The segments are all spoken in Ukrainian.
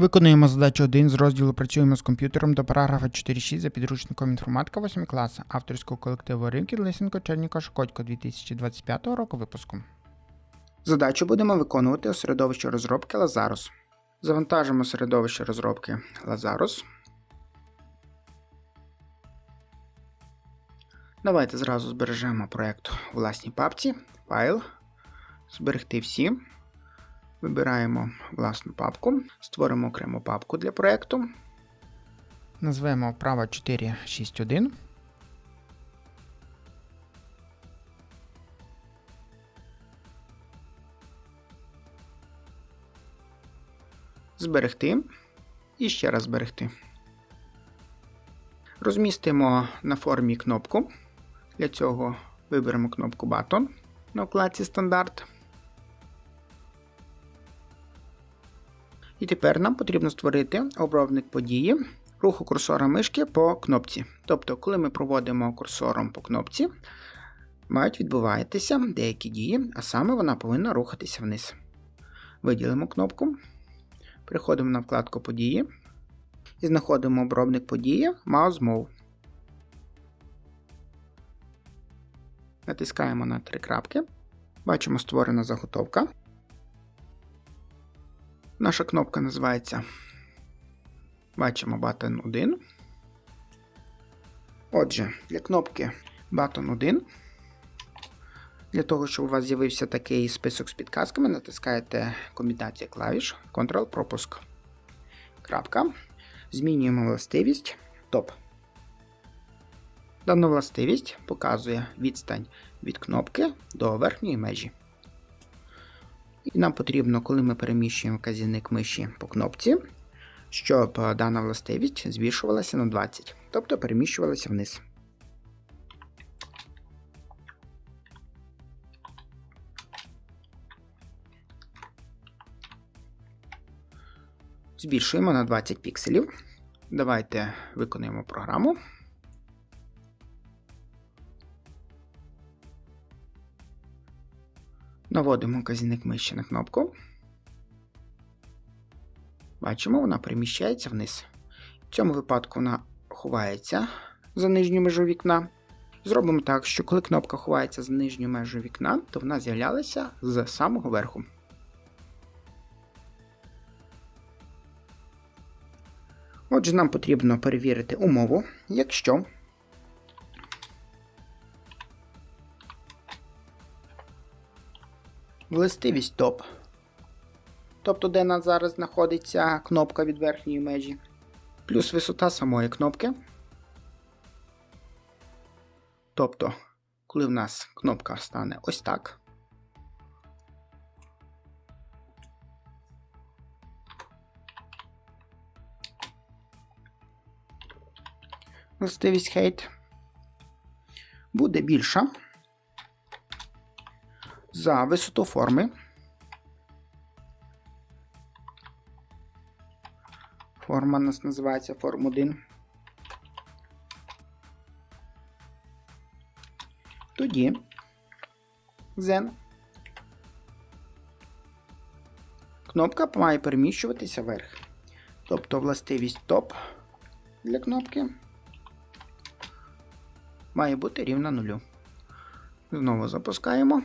Виконуємо задачу 1 з розділу Працюємо з комп'ютером до параграфа 4.6 за підручником інформатика 8 класу авторського колективу Ринків Лисенко Черніко Шкодько 2025 року випуску. Задачу будемо виконувати у середовищі розробки Lazarus. Завантажимо середовище розробки Lazarus. Давайте зразу збережемо проєкт у власній папці. Файл. Зберегти всі. Вибираємо власну папку, створимо окрему папку для проєкту. Назвемо вправа 461. Зберегти і ще раз зберегти. Розмістимо на формі кнопку. Для цього виберемо кнопку Button на вкладці Стандарт. І тепер нам потрібно створити обробник події руху курсора мишки по кнопці. Тобто, коли ми проводимо курсором по кнопці, мають відбуватися деякі дії, а саме вона повинна рухатися вниз. Виділимо кнопку, переходимо на вкладку події і знаходимо обробник події Mouse Move. Натискаємо на три крапки. Бачимо створена заготовка. Наша кнопка називається Бачимо Button 1. Отже, для кнопки Button 1. Для того, щоб у вас з'явився такий список з підказками, натискаєте комбінація клавіш Ctrl-пропуск. Крапка. Змінюємо властивість топ. Дана властивість показує відстань від кнопки до верхньої межі. І нам потрібно, коли ми переміщуємо вказівник миші по кнопці, щоб дана властивість збільшувалася на 20, тобто переміщувалася вниз. Збільшуємо на 20 пікселів. Давайте виконуємо програму. Наводимо казівник миші на кнопку. Бачимо, вона переміщається вниз. В цьому випадку вона ховається за нижню межу вікна. Зробимо так, що коли кнопка ховається за нижню межу вікна, то вона з'являлася з самого верху. Отже, нам потрібно перевірити умову, якщо властивість топ, тобто де нас зараз знаходиться кнопка від верхньої межі, плюс висота самої кнопки. Тобто, коли в нас кнопка стане ось так. Властивість height буде більша за висоту форми. Форма у нас називається форм 1. Тоді Zen. Кнопка має переміщуватися вверх. Тобто властивість топ для кнопки має бути рівна нулю. Знову запускаємо.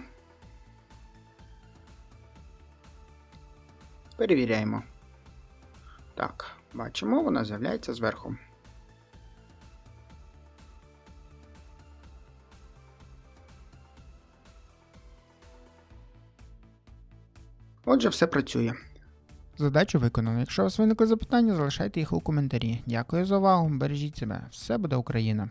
Перевіряємо. Так, бачимо, вона з'являється зверху. Отже, все працює. Задачу виконано. Якщо у вас виникли запитання, залишайте їх у коментарі. Дякую за увагу. Бережіть себе. Все буде Україна!